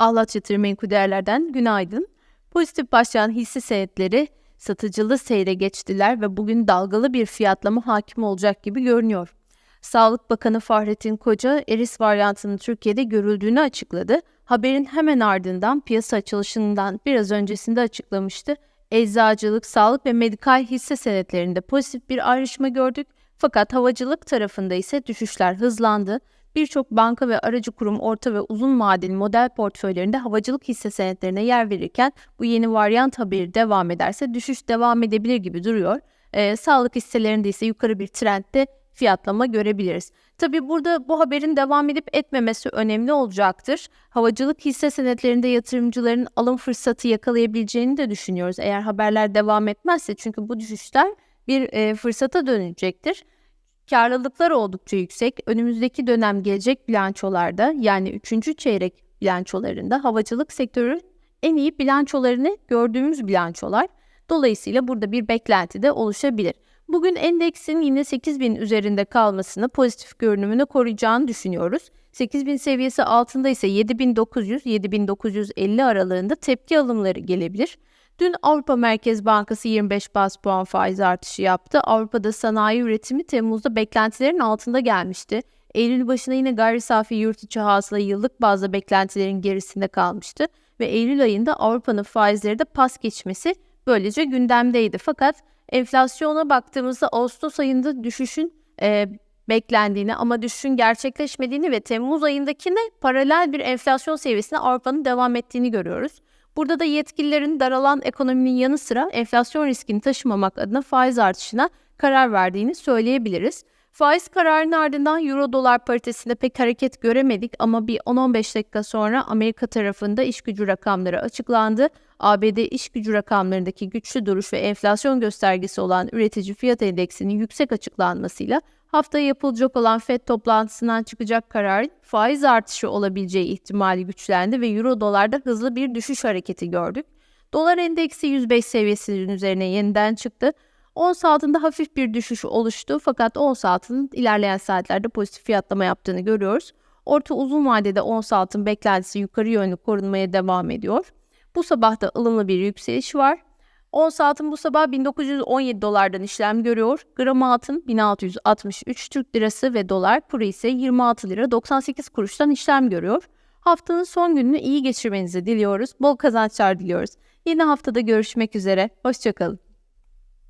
Yatırım Menkul Değerler'den günaydın. Pozitif başlayan hisse senetleri satıcılı seyre geçtiler ve bugün dalgalı bir fiyatlama hakim olacak gibi görünüyor. Sağlık Bakanı Fahrettin Koca, Eris varyantının Türkiye'de görüldüğünü açıkladı. Haberin hemen ardından piyasa açılışından biraz öncesinde açıklamıştı. Eczacılık, sağlık ve medikal hisse senetlerinde pozitif bir ayrışma gördük. Fakat havacılık tarafında ise düşüşler hızlandı. Birçok banka ve aracı kurum orta ve uzun vadeli model portföylerinde havacılık hisse senetlerine yer verirken bu yeni varyant haberi devam ederse düşüş devam edebilir gibi duruyor. Ee, sağlık hisselerinde ise yukarı bir trendde fiyatlama görebiliriz. Tabi burada bu haberin devam edip etmemesi önemli olacaktır. Havacılık hisse senetlerinde yatırımcıların alım fırsatı yakalayabileceğini de düşünüyoruz. Eğer haberler devam etmezse çünkü bu düşüşler bir e, fırsata dönecektir. Karlılıklar oldukça yüksek. Önümüzdeki dönem gelecek bilançolarda yani 3. çeyrek bilançolarında havacılık sektörü en iyi bilançolarını gördüğümüz bilançolar. Dolayısıyla burada bir beklenti de oluşabilir. Bugün endeksin yine 8000 üzerinde kalmasını pozitif görünümünü koruyacağını düşünüyoruz. 8000 seviyesi altında ise 7900-7950 aralığında tepki alımları gelebilir. Dün Avrupa Merkez Bankası 25 bas puan faiz artışı yaptı. Avrupa'da sanayi üretimi Temmuz'da beklentilerin altında gelmişti. Eylül başına yine gayri safi yurt içi hasıla yıllık bazda beklentilerin gerisinde kalmıştı ve Eylül ayında Avrupa'nın faizleri de pas geçmesi böylece gündemdeydi. Fakat enflasyona baktığımızda Ağustos ayında düşüşün e, beklendiğini ama düşüşün gerçekleşmediğini ve Temmuz ayındakine paralel bir enflasyon seviyesine Avrupa'nın devam ettiğini görüyoruz. Burada da yetkililerin daralan ekonominin yanı sıra enflasyon riskini taşımamak adına faiz artışına karar verdiğini söyleyebiliriz. Faiz kararının ardından euro dolar paritesinde pek hareket göremedik ama bir 10-15 dakika sonra Amerika tarafında iş gücü rakamları açıklandı. ABD iş gücü rakamlarındaki güçlü duruş ve enflasyon göstergesi olan üretici fiyat endeksinin yüksek açıklanmasıyla haftaya yapılacak olan FED toplantısından çıkacak karar faiz artışı olabileceği ihtimali güçlendi ve euro dolarda hızlı bir düşüş hareketi gördük. Dolar endeksi 105 seviyesinin üzerine yeniden çıktı. Ons altında hafif bir düşüş oluştu fakat ons altının ilerleyen saatlerde pozitif fiyatlama yaptığını görüyoruz. Orta uzun vadede ons altın beklentisi yukarı yönlü korunmaya devam ediyor. Bu sabah da ılımlı bir yükseliş var. Ons altın bu sabah 1917 dolardan işlem görüyor. Gram altın 1663 Türk lirası ve dolar kuru ise 26 lira 98 kuruştan işlem görüyor. Haftanın son gününü iyi geçirmenizi diliyoruz. Bol kazançlar diliyoruz. Yeni haftada görüşmek üzere. Hoşçakalın.